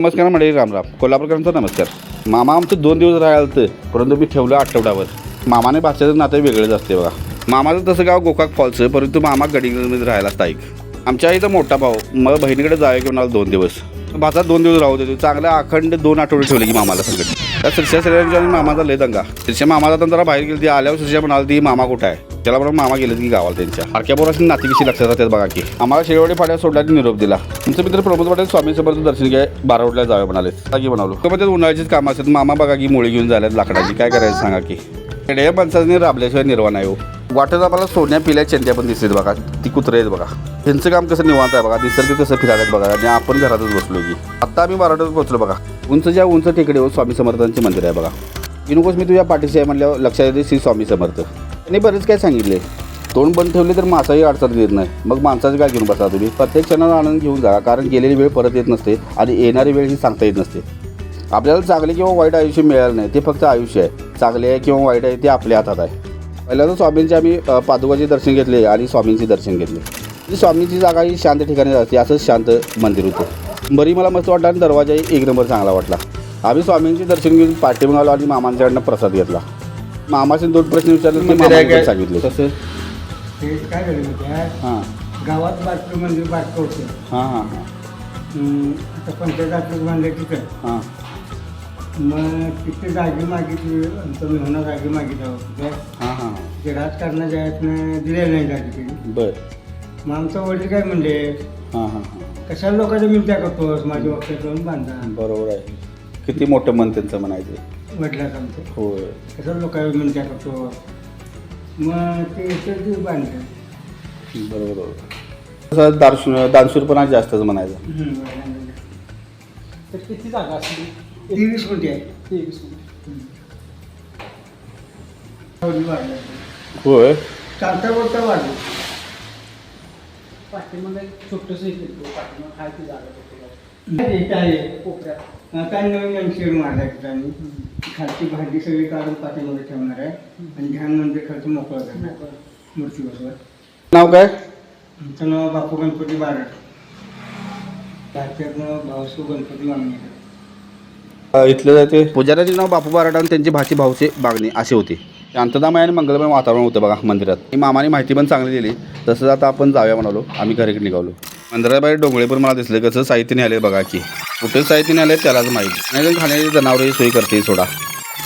नमस्कार मंडळी रामराम. कोल्हापूरकरांचा नमस्कार. मामा आमचं दोन दिवस राहिलं होतं परंतु मी ठेवलं आठवड्यावर मामाने भाषेचं नातं वेगळंच असते बघा. मामाचं तसं गाव गोकाक फॉल्स परंतु मामा गडिंगमध्ये राहायला स्थायिक. आमच्या इथं मोठा भाऊ मग बहिणीकडे जावे की म्हणाला दोन दिवस. भाचा दोन दिवस राहू देतो. चांगला अखंड दोन आठवडे ठेवले की मामाला संकट. त्या श्रीषा सगळ्यांच्या मामाचा लय दंगा. श्रीषा मामाचा तर जरा बाहेर गेली ती आल्यावर श्रीषा म्हणाल ती मामा कुठं आहे? त्याला बरोबर मामा गेले की गावाला त्यांच्या. फारक्या पोराशी नाती कशी लक्षात राहतात बघा की. आम्हाला शेवटी फाड्या सोडल्याने निरोप दिला. तुमचे मित्र प्रमोद पाटील स्वामी समर्थ दर्शन घ्या बारावडला जावे म्हणाले की म्हणालो. त्यामध्ये म्हणजे उन्हाळ्याचीच कामं असतात. मामा बघा की मुळी घेऊन झाल्यात लाकडाची. काय करायचं सांगा की. खेड्या माणसाने राबल्याशिवाय निर्वाण आहे हो. वाटत आम्हाला सोन्या पिल्या चेंत्या पण दिसतात बघा. ती कुत्रे आहेत बघा. त्यांचं काम कसं निवांत आहे बघा. निसर्ग कसं फिरायला बघा. आणि आपण घरातच बसलो की. आत्ता आम्ही बारावड्यात पोहोचलो बघा. उंच ज्या उंच टेकडीवर स्वामी समर्थांचे मंदिर आहे बघा. विनुकोस मी तुझ्या पाठीशी आहे म्हणल्यावर लक्षात येते श्री स्वामी समर्थ. त्यांनी बरेच काय सांगितले. तोंड बंद ठेवले तर मासाही अडचण येत नाही. मग माणसाचं काय घेऊन बसा तुम्ही? प्रत्येक क्षणाला आनंद घेऊन जा कारण गेलेली वेळ परत येत नसते आणि येणारी वेळ ही सांगता येत नसते. आपल्याला चांगले किंवा वाईट आयुष्य मिळालं नाही ते फक्त आयुष्य आहे. चांगले आहे किंवा वाईट आहे ते आपल्या हातात आहे. पहिल्यांदा स्वामींचे आम्ही पादुकाचे दर्शन घेतले आणि स्वामींचे दर्शन घेतले. म्हणजे स्वामींची जागा ही शांत ठिकाणी असते असंच शांत मंदिर होतं. बरी मला मस्त वाटलं आणि दरवाजाही एक नंबर चांगला वाटला. आम्ही स्वामींचे दर्शन घेऊन पाठीमाग आलो आणि मामांच्याकडनं प्रसाद घेतला. मामाचे दोन प्रश्न विचारले ते मामांकडे सांगितले. कसं ते काय झालं माहिती आहे? हां. गावात बारकं मंदिर बारकं होतं. हां हां हां. हम्म, आता पंचायत ऑफिस बांधलं तिथं. हां. मग तिथे जागी मागितली आमचं मेहना जागी मागितलं होतं काय हां हां ते राजकारणाच्या यातनं दिलेलं नाही जागी तरी बरं. मग आमचं वडील काय म्हणले हां हां हां. कशाला लोकांच्या मिळत्या करतोस? माझ्या जाऊन बांधा. बरोबर आहे. किती मोठं मन त्यांचं म्हणायचं? वडिलात आमचं होय करतो मग ते बांधलं. बरोबर बरोबर. तसं दानशूर दानशूरपणा जास्तच म्हणायचं. हम्म, बांधलं. तर किती जागा असली? तेवीस कोटी आहे तेवीस मिनिट थोडी वाढलं होय. चालता बोलता वाढलं. पाठीमागे एक छोटंसं जागा होती. नवीन शेड आम्ही खालची भांडी सगळी काढून पाठीमध्ये ठेवणार आहे. आणि ध्यान मंदिर खालचं मोकळं करणार. मूर्ती बसवर नाव काय? आमचं नाव बापू गणपती बारड. भावसू गणपती वांगणे. अ, इथलं जाते पुजाऱ्याचे नाव बापू बाराडा आणि त्यांची भाची भाऊचे बागणे असे होते. शांततामय आणि मंगलमय वातावरण होतं बघा मंदिरात. ही मामाने माहिती पण चांगली दिली. तसंच आता आपण जाऊया म्हणालो. आम्ही घरीकडे निघालो. मंदिराबाहेर डोंगळे पण मला दिसले कसं साहित्य न्यायालय बघा की. कुठे साहित्य न्यायालय त्यालाच माहीत. नाही खाण्याची जनावरही सोयी करते सोडा.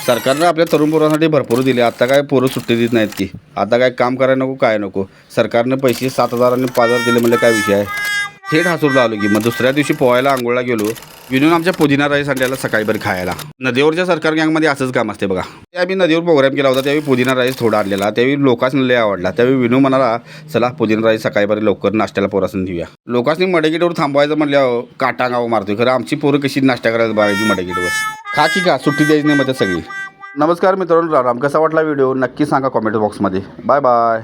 सरकारनं आपल्या तरुण पोरांसाठी भरपूर दिले आता काय पोरं सुट्टी देत नाहीत की. आता काय काम करायला नको काय नको. सरकारनं पैसे सात हजार आणि पाच हजार दिले म्हणजे काय विषय आहे? थेट हसूरला आलो की. मग दुसऱ्या दिवशी पोहायला आंघोळला गेलो विनून आमच्या पुदिना राईस आणलेला सकाळी बरं खायला. नदीवरच्या सरकार गँगमध्ये असंच काम असते बघा. ते आम्ही नदीवर प्रोग्राम केला होता त्यावेळी पुदिना राईस थोडा आणलेला. त्यावेळी लोकांनी लय आवडला. त्यावेळी विनू म्हणाला चला पुदिना राईस सकाळी बरं लवकर नाश्त्याला पोरासून देऊया. लोकांनी मडगेटवर थांबवायचं म्हटल्यावर काटा गाव मारतोय. खरं आमची पोरं कशी नाश्ता करायला बघायची मडगेटवर खा की का सुट्टी द्यायची नाही मध्ये सगळी. नमस्कार मित्रांनो राम कसा वाटला व्हिडिओ? नक्की सांगा कॉमेंट बॉक्समध्ये बाय बाय